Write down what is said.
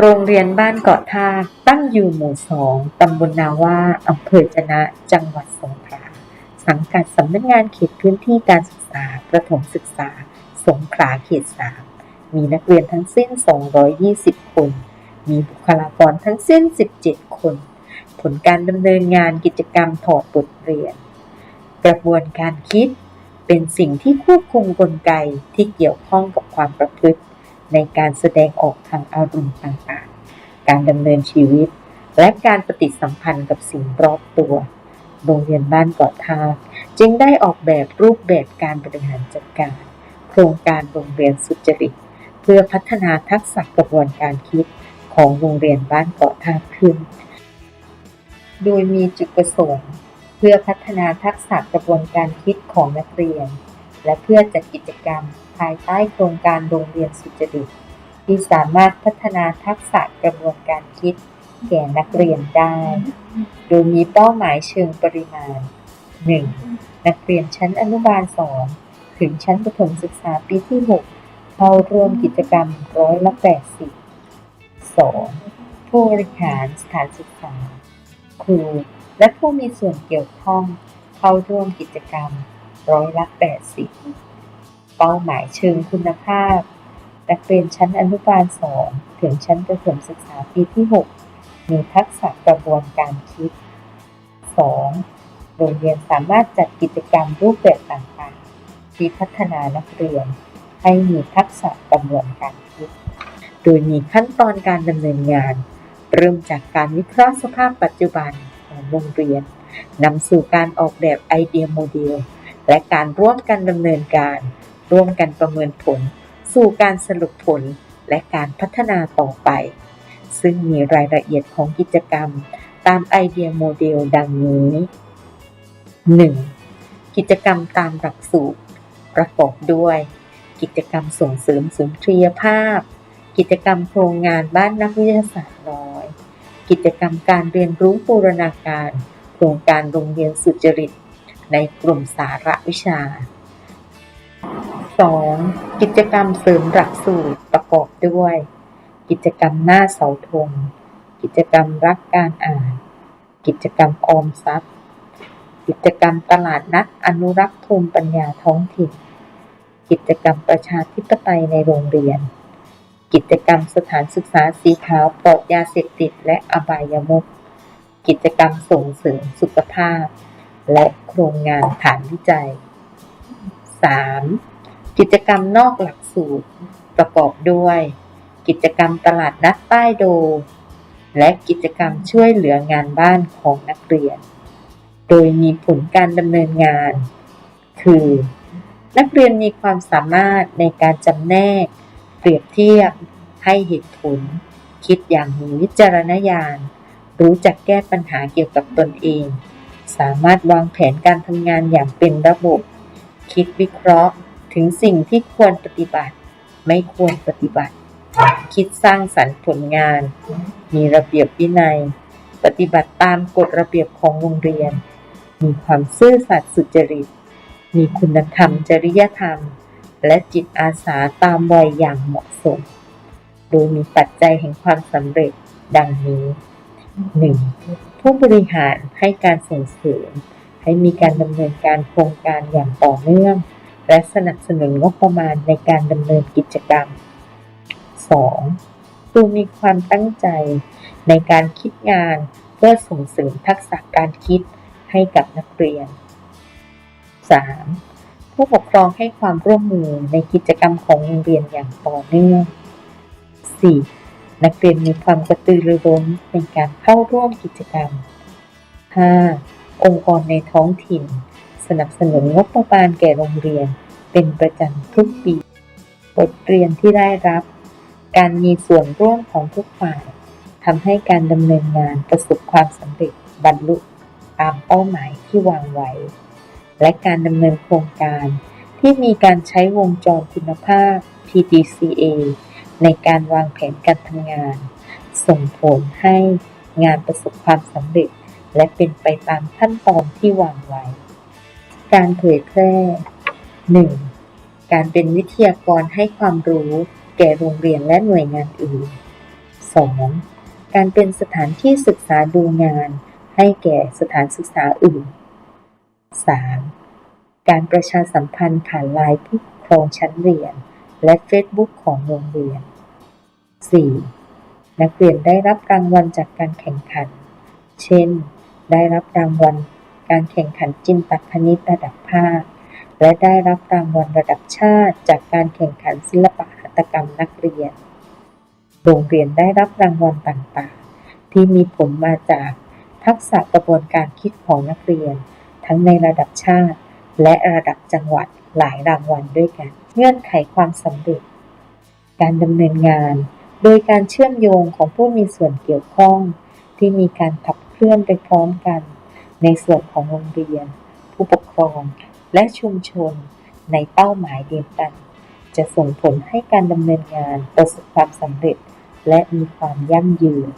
โรงเรียนบ้านเกาะท่าตั้งอยู่หมู่สองตำบลนาว่าอำเภอจะนะ จังหวัดสงขลา สังกัดสำนักงานเขตพื้นที่การศึกษา ประถมศึกษา สงขลาเขตสามมีนักเรียนทั้งสิ้น 220 คน มีบุคลากรทั้งสิ้น 17 คน ผลการดำเนินงานกิจกรรมถอดบทเรียน กระบวนการคิดเป็นสิ่งที่ควบคุมกลไกที่เกี่ยวข้องกับความประพฤติ ในการแสดงออกทางอารมณ์ต่างๆ การดำเนินชีวิต และการปฏิสัมพันธ์กับสิ่งรอบตัว โรงเรียนบ้านเกาะทาจึงได้ออกแบบรูปแบบการบริหารจัดการ โครงการโรงเรียนสุจริต เพื่อพัฒนาทักษะกระบวนการคิดของโรงเรียนบ้านเกาะทาขึ้น โดยมีจุดประสงค์ เพื่อพัฒนาทักษะกระบวนการคิดของนักเรียน และเพื่อจัดกิจกรรม ภายใต้โครงการโรงเรียนสุจริต ที่สามารถพัฒนาทักษะกระบวนการคิด แก่นักเรียนได้ โดยมีเป้าหมายเชิงปริมาณ 1. นักเรียนชั้นอนุบาล 2 ถึงชั้นประถมศึกษาปีที่ 6 เข้าร่วมกิจกรรมร้อยละ80 2. ผู้บริหารสถานศึกษา ครู และผู้มีส่วนเกี่ยวข้องเข้าร่วมกิจกรรม ร้อยละ 80 เป้าหมายเชิงคุณภาพ นักเรียนชั้นอนุบาล 2 ถึงชั้นประถมศึกษาปีที่ 6 มีทักษะกระบวนการคิด 2. โรงเรียนสามารถจัดกิจกรรมรูปแบบต่างๆ ที่พัฒนานักเรียน ให้มีทักษะกระบวนการคิด โดยมีขั้นตอนการดำเนินงาน เริ่มจากการวิเคราะห์สภาพปัจจุบันของโรงเรียนนำสู่การออกแบบไอเดียโมเดล และการร่วมกันดำเนินการ ร่วมกันประเมินผล สู่การสรุปผลและการพัฒนาต่อไป ซึ่งมีรายละเอียดของกิจกรรม ตามไอเดียโมเดลดังนี้ 1. กิจกรรมตามหลักสูตร ประกอบด้วย กิจกรรมส่งเสริมสุนทรียภาพ กิจกรรมโครงงานบ้านนักวิทยาศาสตร์น้อย กิจกรรมการเรียนรู้บูรณาการ โครงการโรงเรียนสุจริต ในกลุ่มสาระวิชา 2. กิจกรรมเสริมหลักสูตรประกอบด้วย กิจกรรมหน้าเสาธง กิจกรรมรักการอ่าน กิจกรรมออมทรัพย์ กิจกรรมตลาดนัดอนุรักษ์ภูมิปัญญาท้องถิ่น กิจกรรมประชาธิปไตยในโรงเรียน กิจกรรมสถานศึกษาสีขาวปลอดยาเสพติดและอบายมุขกิจกรรมส่งเสริมสุขภาพ และโครงงานฐานวิจัย 3. กิจกรรมนอกหลักสูตร ประกอบด้วย กิจกรรมตลาดนัดป้ายโด และกิจกรรมช่วยเหลืองานบ้านของนักเรียน โดยมีผลการดำเนินงาน คือ นักเรียนมีความสามารถในการจำแนก เปรียบเทียบ ให้เหตุผล คิดอย่างมีวิจารณญาณ รู้จักแก้ปัญหาเกี่ยวกับตนเอง สามารถวางแผนการทำงานอย่างเป็นระบบ คิดวิเคราะห์ถึงสิ่งที่ควรปฏิบัติ ไม่ควรปฏิบัติ คิดสร้างสรรค์ผลงาน มีระเบียบวินัย ปฏิบัติตามกฎระเบียบของโรงเรียน มีความซื่อสัตย์สุจริต มีคุณธรรมจริยธรรม และจิตอาสาตามวัยอย่างเหมาะสม โดยมีปัจจัยแห่งความสำเร็จดังนี้ 1. ผู้บริหารให้การส่งเสริมให้มีการดำเนินการโครงการอย่างต่อเนื่อง และสนับสนุนงบประมาณในการดำเนินกิจกรรม 2. ครูมีความตั้งใจในการคิดงานเพื่อส่งเสริมทักษะการคิดให้กับนักเรียน 3. ผู้ปกครองให้ความร่วมมือในกิจกรรมของโรงเรียนอย่างต่อเนื่อง 4. นักเรียนมีความกระตือรือร้นในการเข้าร่วมกิจกรรม 5. องค์กรในท้องถิ่น สนับสนุนงบประมาณแก่โรงเรียน เป็นประจำทุกปี บทเรียนที่ได้รับ การมีส่วนร่วมของทุกฝ่ายทำให้การดำเนินงานประสบความสำเร็จบรรลุตามเป้าหมายที่วางไว้ และการดำเนินโครงการที่มีการใช้วงจรคุณภาพ PDCA ในการวางแผนการทำงาน ส่งผลให้งานประสบความสำเร็จ และเป็นไปตามขั้นตอนที่วางไว้ การเผยแพร่ 1. การเป็นวิทยากรให้ความรู้แก่โรงเรียนและหน่วยงานอื่น 2. การเป็นสถานที่ศึกษาดูงาน ให้แก่สถานศึกษาอื่น 3. การประชาสัมพันธ์ผ่านไลน์ผู้ปกครองชั้นเรียน และเฟซบุ๊กของโรงเรียน 4. นักเรียนได้รับรางวัลจากการแข่งขัน เช่น ได้รับรางวัลการแข่งขันจินตคณิตระดับภาค และได้รับรางวัลระดับชาติ จากการแข่งขันศิลปะหัตถกรรมนักเรียน โรงเรียนได้รับรางวัลต่างๆ ที่มีผลมาจากทักษะกระบวนการคิดของนักเรียน ทั้งในระดับชาติ และระดับจังหวัดหลายรางวัลด้วยกัน เงื่อนไขความสำเร็จ การดำเนินงาน โดยการเชื่อมโยงของผู้มีส่วนเกี่ยวข้อง ที่มีการขับเคลื่อนไปพร้อมกัน ในส่วนของโรงเรียน ผู้ปกครอง และชุมชน ในเป้าหมายเดียวกัน จะส่งผลให้การดำเนินงานประสบความสำเร็จ และมีความยั่งยืน